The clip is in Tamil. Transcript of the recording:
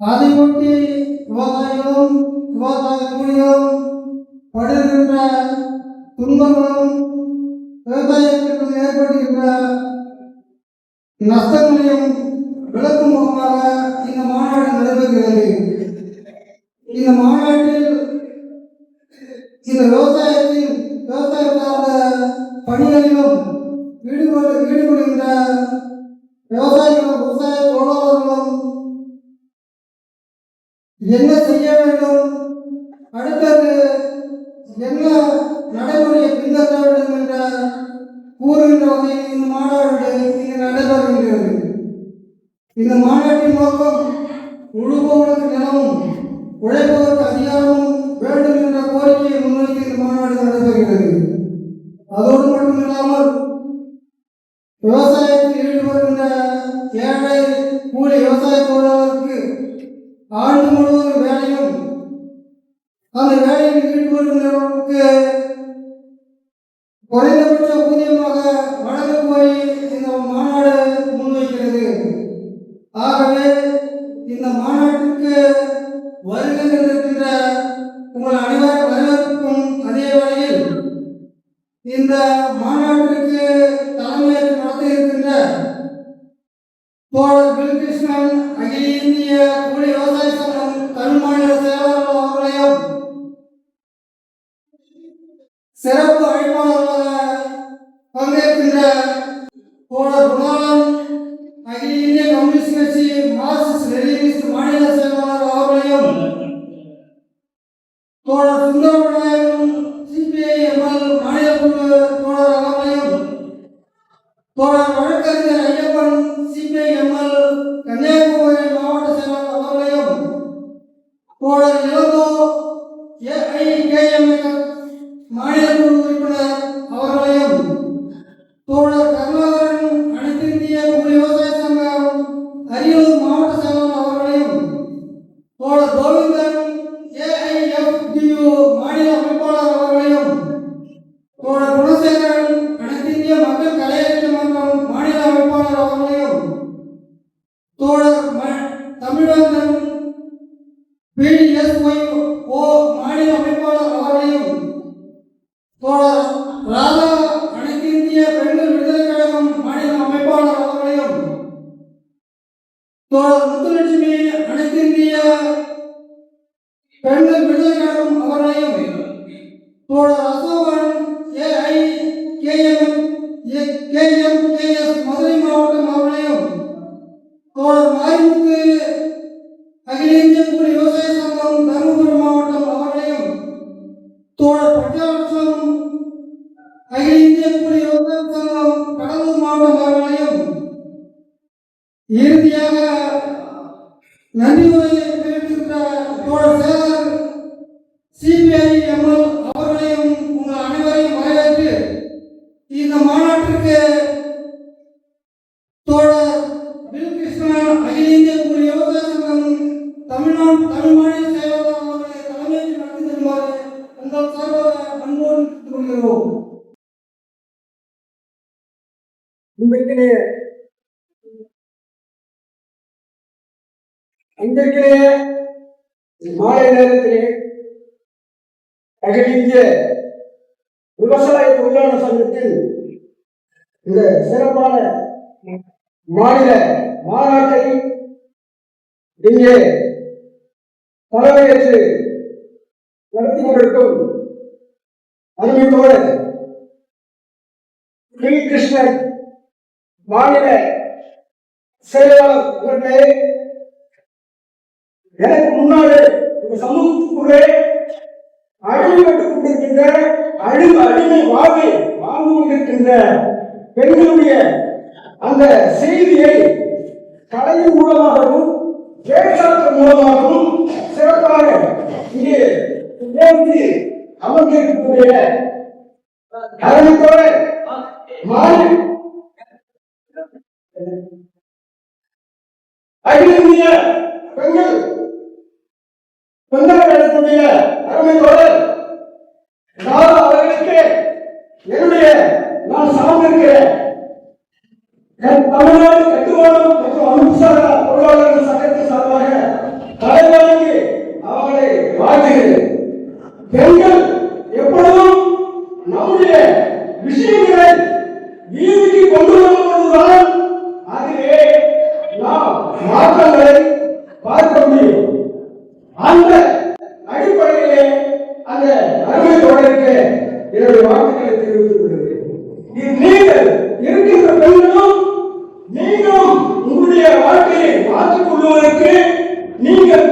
அதை ஒட்டி விவசாயிகளும் விவசாய கூலிகளும் படுகின்ற துன்பங்களும் விவசாயத்திற்கு ஏற்படுகின்ற நஷ்டங்களையும் விளக்கும் முகமாக இந்த மாநாடு நடைபெறுகிறது. இந்த மாநாட்டில் இந்த விவசாயத்தின் விவசாயம் சார்ந்த பணிகளிலும் ஈடுபடு ஈடுபடுகின்ற என்ன செய்ய வேண்டும்? அடுத்தது என்ன நடைமுறையை பின்பற்ற வேண்டும் என்ற கூறுகின்ற வகையில் இந்த மாநாடு இங்கு நடைபெறுகின்றது. இந்த மாநாட்டின் நோக்கம் உழுபவர்களுக்கு நிலமும் உழைப்பவருக்கு ஆண்டு வேலையும் அந்த வேலையை ஈடுபடுகின்றவர்களுக்கு குறைந்தபட்ச ஊதியமாக வழங்க போய் இந்த மாநாடு முன்வைக்கிறது. ஆகவே இந்த மாநாட்டிற்கு வருகை இருக்கின்ற உங்கள் அனைவரும் வரவேற்கும் அதே வகையில் இந்த மாநாட்டிற்கு தலைமை நடத்த இருக்கின்ற தோழர் பில்கிருஷ்ணன் அகில இந்திய கூலி விவசாய சங்க சிறப்பு ಕೆ ಎಂ ಮಾಣಿಕೂರು முத்துலட்சுமி அனைத்து பெண்கள் விடுதலை கழகம் தோழர் Ashokan A I K M K M K S Madurai மாவட்டம் இன்றைக்கிலே மாலை நேரத்திலே அகில இந்திய விவசாய தொழிலாளர் சங்கத்தில் இந்த சிறப்பான மாநில மாநாட்டை இங்கே தலைமையேற்று நடத்தி கொண்டிருக்கும் அருமையோடு பி கிருஷ்ணன் மாநில செயலாளர் அவர்களே எனக்கு முன்னாலே இந்த சமூகத்துக்குள்ளே அடிமைப்பட்டுக் கொண்டிருக்கின்ற அழு அடிமை வாவி வாழ்ந்து கொண்டிருக்கின்ற பெண்களுடைய அந்த செய்தியை கலையின் மூலமாகவும் பேச்சாற்றல் மூலமாகவும் சிறப்பாக இங்கே உயர்த்தி அமர்ந்திருக்கக்கூடிய அரணித்தோடு தொந்தரவு எடுக்கக்கூடிய அருமை தோழர் நான் அவர்களுக்கு நான் சார்ந்து இருக்கிறேன் தமிழ்நாடு கட்டுமானம் மற்றும் பொருளாளர்கள் சட்டத்தின் சார்பாக தலைவருக்கு அவர்களை வாழ்த்துகிறேன். பெண்கள் எப்பொழுதும் நம்முடைய விஷயங்களை நீதிக்கு வாழ்க்கையை கொள்வதற்கு நீங்கள்